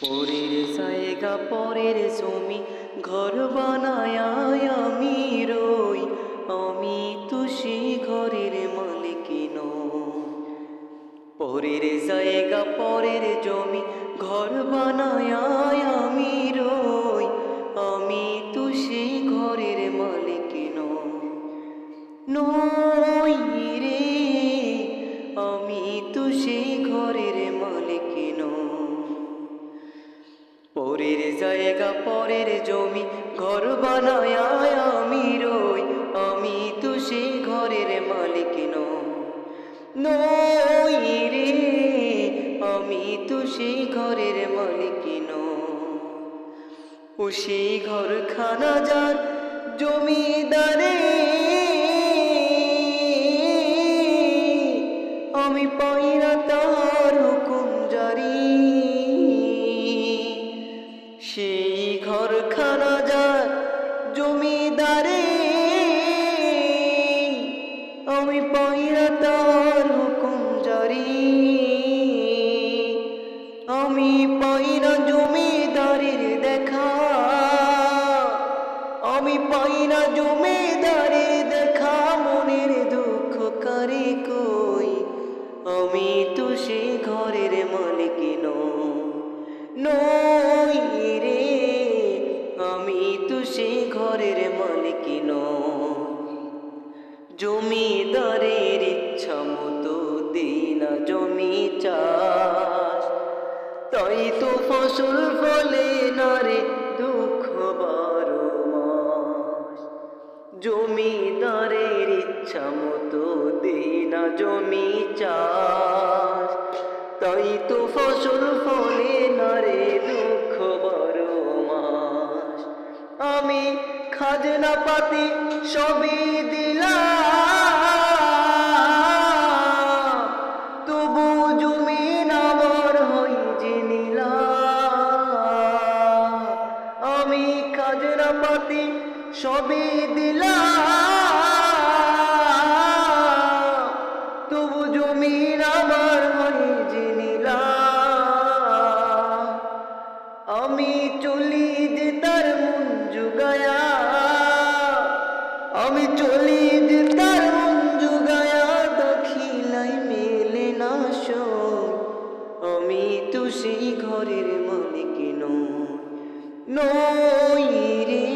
পরের জায়গা, পরের জমি, ঘর বানায় আমি রই। আমি তো সেই ঘরের মালিক পরের জায়গা, পরের জমি, ঘর বানায় আমি রই। আমি তো সেই ঘরের মালিক নই। জায়গা পরের জমি, ঘর বানায় আমি রই, আমি তো সেই ঘরের মালিক নই। রে, আমি তো সেই ঘরের মালিক ও সেই ঘর খানা যার জমিদারে জমিদারের দেখা মনের দুঃখ কারে কই? আমি তো সে ঘরের মালিক নই। রে, আমি তো সে ঘরের মালিক জমিদারের ইচ্ছা মতো দিনা জমি চাষ। তাই তো ফসল ফলে জমি চাষ। তাই তো ফসল ফলে না রে দুঃখ বারো মাস। আমি খাজনা পাতি সবই দিলাম। তবু জমিন আমার হই জিনিলাম আমি খাজনা পাতি সবই দিলাম। আমি চলি যে তার মন জুগায়া, দখিলাই মেলে না আমি তো সেই ঘরের মালিক নই। রে,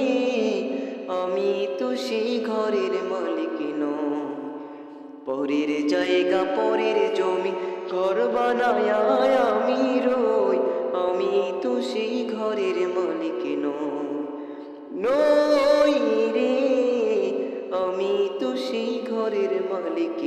আমি তো সেই ঘরের মালিক নই। পরের জায়গা, পরের জমি, ঘর বানায় আমি রই। আমি তো সেই ঘরের মালিক নই সেই ঘরের মালিক